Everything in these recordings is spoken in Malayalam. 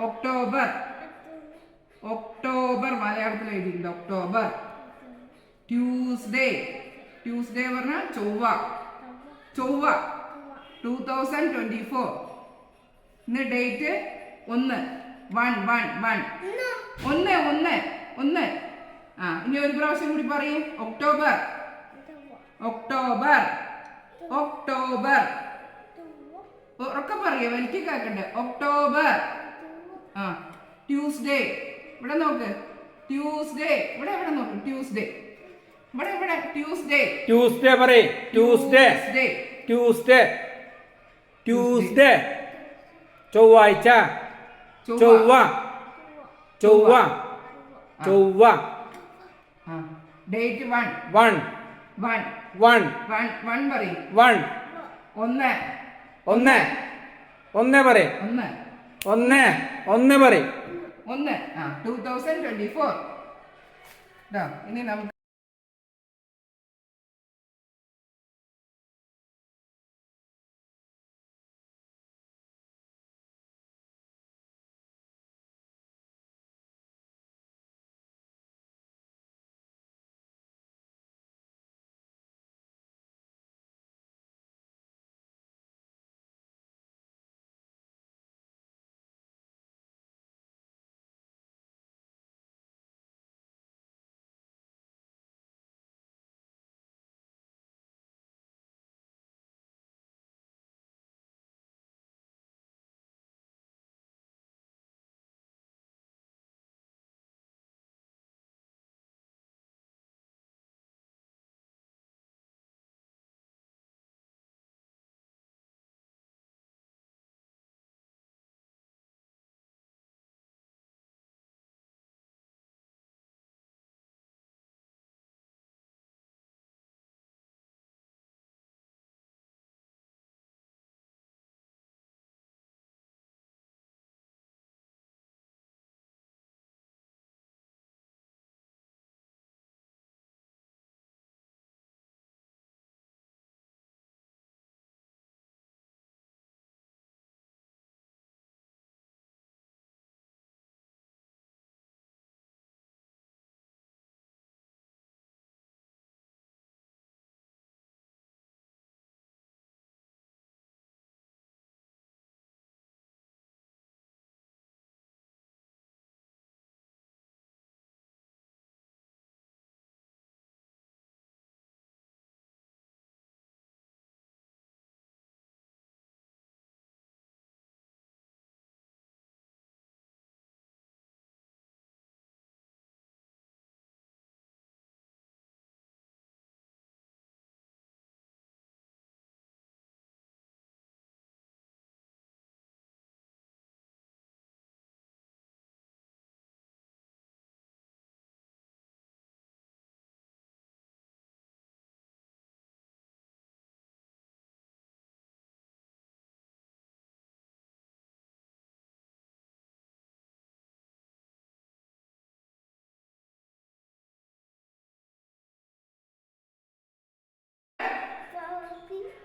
ഒക്ടോബർ. ഒക്ടോബർ മലയാളത്തിൽ എഴുതിയിട്ടുണ്ട്. ഒക്ടോബർ. ട്യൂസ്ഡേ. ട്യൂസ്ഡേ പറഞ്ഞാൽ ചൊവ്വ. ചൊവ്വ. Two thousand twenty four. ഇന്ന് ഡേറ്റ് ഒന്ന്. One one one. ഒന്ന് ഒന്ന് ഒന്ന്. ആ ഇനി ഒരു പ്രാവശ്യം കൂടി പറയും. ഒക്ടോബർ. ഒക്ടോബർ. ഒക്ടോബർ. ഉറക്കെ പറയൂ. എനിക്ക് കേൾക്കണ്ടേ? ഒക്ടോബർ. ആ ട്യൂസ്ഡേ ഇവിടെ നോക്ക്. ട്യൂസ്ഡേ ഇവിടെ ഇവിടെ നോക്ക്. ട്യൂസ്ഡേ ഇവിടെ ഇവിടെ. ട്യൂസ്ഡേ ട്യൂസ്ഡേ പറ ട്യൂസ്ഡേ ട്യൂസ്ഡേ ട്യൂസ്ഡേ ചൊവ്വാഴ്ച. ചൊവ്വ. ചൊവ്വ. ചൊവ്വ. Date one one one one one one പറയും. വൺ ഒന്ന്. ഒന്ന്. ഒന്ന് പറയും. ഒന്ന്. ഒന്ന് ഒന്ന് പറയും. ഒന്ന് ആ ടൂ തൗസൻഡ് ട്വന്റി ഫോർ ഇനി നമുക്ക്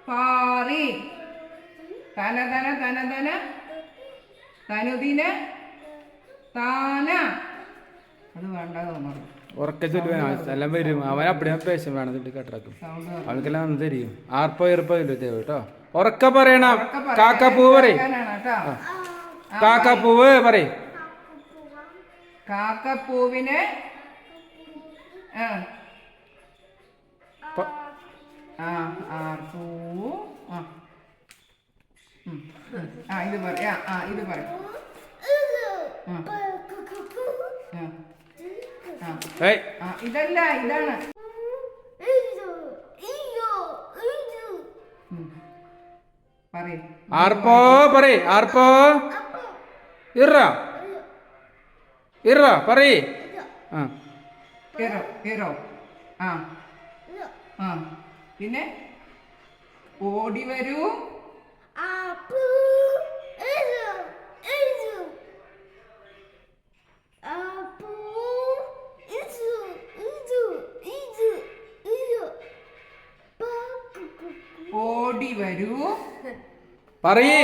പാറി. തന തന തന തന. തനുദിന താന. അത് വേണ്ട തോന്നുന്നു. ഉറക്കെ ചൊല്ലുവാൻ എല്ലാം വരും. അവൻ അപ്പടിയാ പേശം വേണം. കട്ടാക്കും സൗണ്ട് അവനക്കെല്ലാം വന്ന് തരും ആർപ്പോ ഇറപ്പോ ഇല്ല തരും കേട്ടോ. ഉറക്കെ പറയണം കാക്കപ്പൂ പറയും. കാക്കപ്പൂവ് പറയും. കാക്കപ്പൂവിന് ആ. ആ ആ പൂ ആ. ഉം, ഉം. ആ ഇത് പറ. ആ. ഇത് ഇതല്ല ഇതാണ്. ആർപ്പോ പറയ് ആർപ്പോ? ഇറ. ഇറ പറയ്. ആ. ഇറോ. ആ. ആ. പിന്നെ ഓടി വരൂ. ഓടി വരൂ. പറയ്.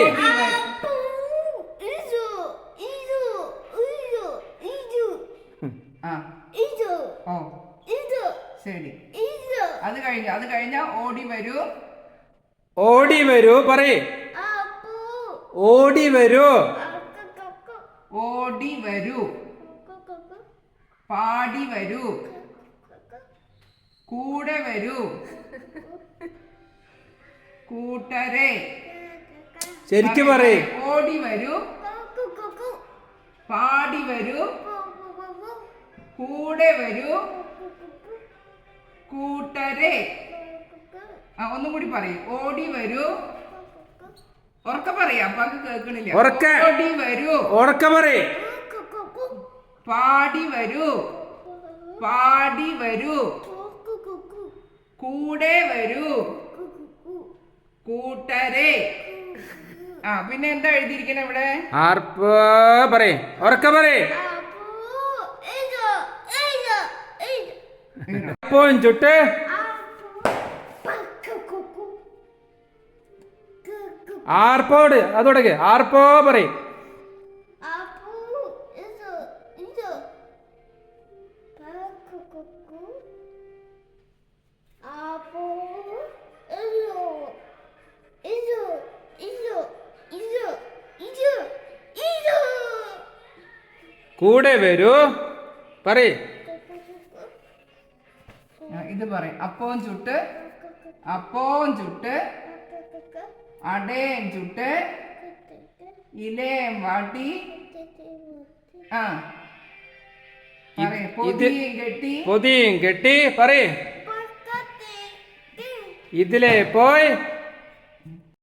ആ. ഓ. ശരി. അത് കഴിഞ്ഞ അത് കഴിഞ്ഞ ഓടി വരൂ. ഓടി വരൂ പറയേ. അപ്പു ഓടി വരൂ. ഓടി വരൂ. പാടി വരൂ. കൂടെ വരൂ. കൂട്ടരെ. ശരിക്കും പറയേ ഓടി വരൂ. പാടി വരൂ. കൂടെ വരൂ. കൂട്ടരെ. ആ ഒന്നും കൂടി പറയൂ. ഓടി വരൂ. ഉറക്ക പറയാ. അപ്പാക്ക് കേൾക്കണില്ല. ഉറക്ക. ഓടി വരൂ. ഉറക്ക പറയ്. പാടി വരൂ. പാടി വരൂ. കൂടെ വരൂ. കൂട്ടരെ. ആ പിന്നെ എന്താ എഴുതിയിരിക്കണേ ഇവിടെ? ആർപ്പ് പറയേ. ഉറക്ക പറയ്. അപ്പോഴും ചുട്ട്. ആർപ്പോട്? അതോടക്ക് ആർപ്പോ പറയും. കൂടെ വരൂ. പറയ്. ഇത് പറയും. അപ്പവും ചുട്ട് അപ്പവും ചുട്ട് അടയും ചുട്ട് ഇലയും വാട്ടി ആ. പൊതിയും കെട്ടി. പറയ്. ഇതിലെ പോയി.